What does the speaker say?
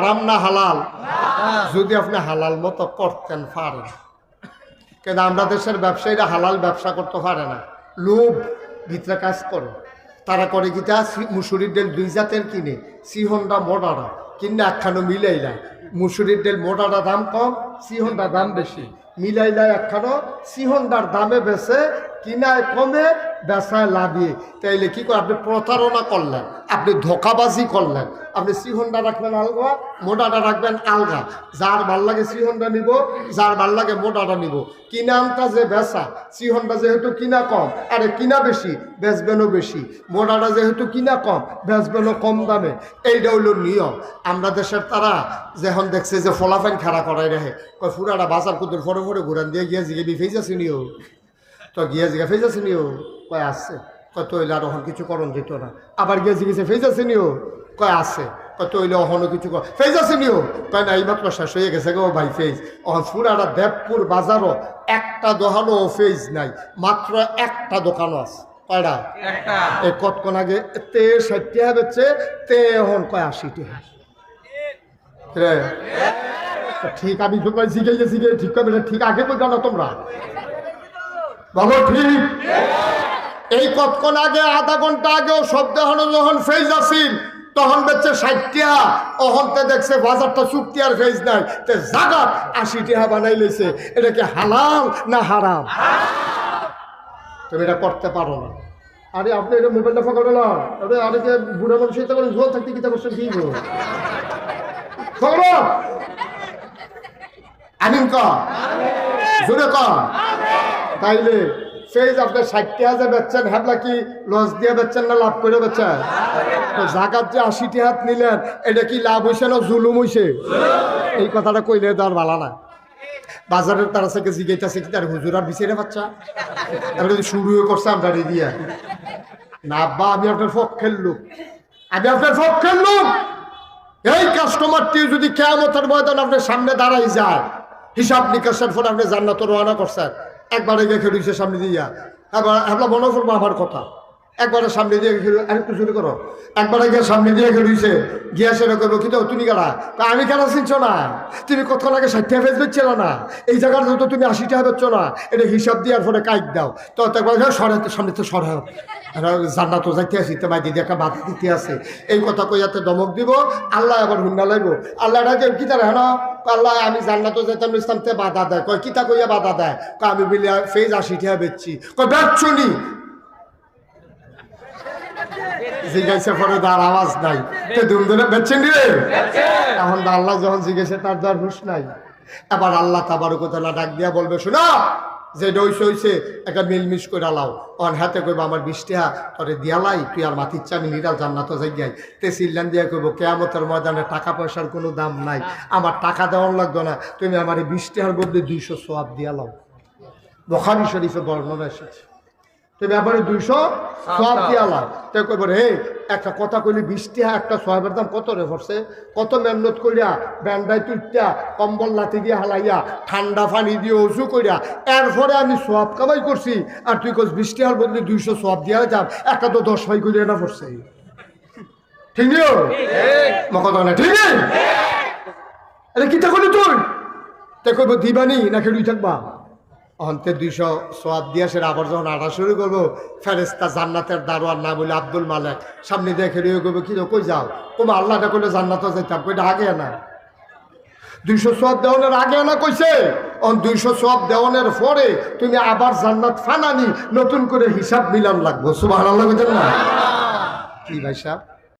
হারাম না হালাল? যদি আপনি হালাল মতো করতেন, পারেন। কিন্তু আমরা দেশের ব্যবসায়ীরা হালাল ব্যবসা করতে পারে না। লোভ ভিতরে কাজ করে। তারা করে কিটা মুসুরির ডেল দুই জাতের কিনে। সিহনটা মোটারা কিনে একখানো মিলাইলা। মুসুরির ডেল মোটাটা দাম কম সিহনটা দাম বেশি। মিলাইলা একখানো সিহনটার দামে বেছে কিনায় কমে বেচায় লাভিয়ে। তাইলে কি করে, আপনি প্রতারণা করলেন, আপনি ধোকাবাজি করলেন, আপনি সিহনটা রাখবেন আলগা মোটাটা রাখবেন আলগা। যার ভালো লাগে সিহনটা নিব, যার ভালো লাগে মোটাটা নিব। কিনামটা যে বেচা সিহনটা যেহেতু কিনা কম, আরে কিনা বেশি, বেচবেনও বেশি। মোটাটা যেহেতু কিনা কম, বেচবেনও কম দামে। এইটা হইল নিয়ম। আমরা দেশের তারা যখন দেখছে যে ফলাফেন খাড়া করাই রাখে, কয় ফুরাটা বাজার কুদুর ফরে ফরে ঘুরান দিয়ে গিয়ে জিগে বিফেই যাচ্ছি নিও। তো গিয়ে জিগে ফেজ আছে নিও। কয় আসছে কয় তৈলে আর ওখান কিছু করণ যেত না। আবার গিয়ে গেছে ফেজ আছে নিও কয় আছে। কয় তৈলে ওখানে কিছু কর ফেজ আছে নিও কয় না এইমাত্র শেষ হয়ে গেছে গো ভাই ফেজ ওখান ফুরাটা দেবপুর বাজারও একটা দোকানও ফেজ নাই মাত্র একটা দোকানও আছে। কয়টা এই কতক্ষণ আগে? তে ষাট টাকা বেচছে তে এখন কয় আশি টাকা রে, ঠিক আমি তোমার শিখে গেছি ঠিক করবে ঠিক আগে বলছো না তোমরা? বলো ঠিক। এই কতক্ষণ আগে, আধা ঘণ্টা আগেও শব্দ হলো যখন ফেজ আসিল তখন বেচছে ষাট টাকা অহন তে দেখছে বাজারটা চুক্তি আর ফেজ নাই। তে জাগাত আশি টাকা বানাই লইছে এটা কি হালাল না হারাম? তুমি এটা করতে পারো না। আরে আপনি এটা মোবাইলটা ফাঁকা না আরে আরে যে বুড়া মানুষ এটা করে জল থাকতে কিতা করছেন? কি আমিন ক জোরে ক তাইলে ফেজ আপনার ষাটটি হাজার বেচছেন হ্যাবলা কি লস দিয়ে বেচছেন না লাভ করে বেচছেন? জাগাত যে আশিটি হাত নিলেন, এটা কি লাভ হয়েছে না জুলুম হয়েছে এই কথাটা কইলে দেওয়ার ভালো না। বাজারের তারা থেকে জিগাইতেছে কি? তার হুজুর, আর বিচারে বাচ্চা তাহলে যদি শুরু করছে, আমরা দিয়া না, আব্বা, আমি আপনার পক্ষের লোক। আমি আপনার পক্ষের লোক। এই কাস্টমারটি যদি কেয়ামতের ময়দান আপনার সামনে দাঁড়াই যায় হিসাব নিকাশের ফলে আপনি জান্নাত রওনা করছেন। একবারে গিয়ে খেলুইছে সামনে দিয়া এবার এবার মনে করব আমার কথা। একবারে সামনে দিয়ে খেলু আরেকটু শুরু করো। একবারে গিয়ে সামনে দিয়ে খেলুইছে গিয়া সেটা করব কিন্তু তুমি কারা তা আমি কেন চিনছো না। তুমি কত আগে ষাট টাকা ফেস বেচছিল না। এই জায়গার তো তুমি আশিটা বেচছো না। এটা হিসাব দেওয়ার পরে কাইক দাও। তো একবার সরে, সামনে তো সরে তো যাইতে আসি তো মাই দিদি একটা বাধা দিতে আছে এই কথা কইয়াতে দমক দিব। আল্লাহ আবার হুন্না লাগব আল্লাহ কি তার, হেন? আল্লাহ আমি ইসলামতে বাধা দেয়। কয় কিতা কইয়া বাধা দেয়? কয় আমি বিলি ফেজ আশি ঠিয়া বেচছি। কয় বেচছনি? জিজ্ঞাসা পরে তার আওয়াজ নাই। তো দুম ধরে বেচছেন রে? এখন আল্লাহ যখন জিজ্ঞাসা তার তার হুশ নাই? এবার আল্লাহ তাবার কথা ডাক দিয়া বলবে শোনা যে ডইছে হইছে একটা মিলমিশ করে আলাও অন হাতে কইব, আমার বৃষ্টি হা, তোরে দিয়ালাই তুই আর মাথির চামি নিরাল জান্নাত যাই তে সিল্লান দিয়া কইব, কেয়ামতের ময়দানে টাকা পয়সার কোনো দাম নাই, আমার টাকা দেওয়ার লাগতো না, তুমি আমার এই বৃষ্টি হার বদলে দুইশো সোয়াব দিয়ালাও বখারি শরীফে বর্ণনা এসেছে। তো ব্যাপারে দুইশো সব দিয়ালা তো কইব রে একটা কথা কইলি বৃষ্টি হ্যাঁ একটা সোয়াবের দাম কত রে পড়ছে কত মেহনত কইরা ব্যান্ডাই তুইটা কম্বল লাথি দিয়ে হালাইয়া ঠান্ডা পানি দিয়ে উঁচু কইরা এরপরে আমি সোয়াব কামাই করছি আর তুই কস বৃষ্টি হওয়ার বদলে দুইশো সোয়াব দিয়া যাম একটা তো দশ ভাই করিয়া না পড়ছে ঠিক। নিও মকত না? ঠিক। নেই আরে কিতা করলি তুই? তে কইব দিবানি না খেলুই থাকবা? অন্তে দুইশো সোয়াব দিয়া সে আবার যখন আটা শুরু করব ফেরেস্তা জান্নাতের দারোয়ার নাম বলে আব্দুল মালেক। সামনে দেখে রিয়ে করব কি কই যাও? তোমার আল্লাহটা করলে জান্নাতও যাইতাম। কইটা আগে না। দুইশো সোয়াব দেওয়ানের আগে না কইছে? অন দুইশো সোয়াব দেওয়ানের পরে তুমি আবার জান্নাত ফানানি, নতুন করে হিসাব মিলান লাগবো। সুবাহ আল্লাহ না? কি ভাই সাহেব?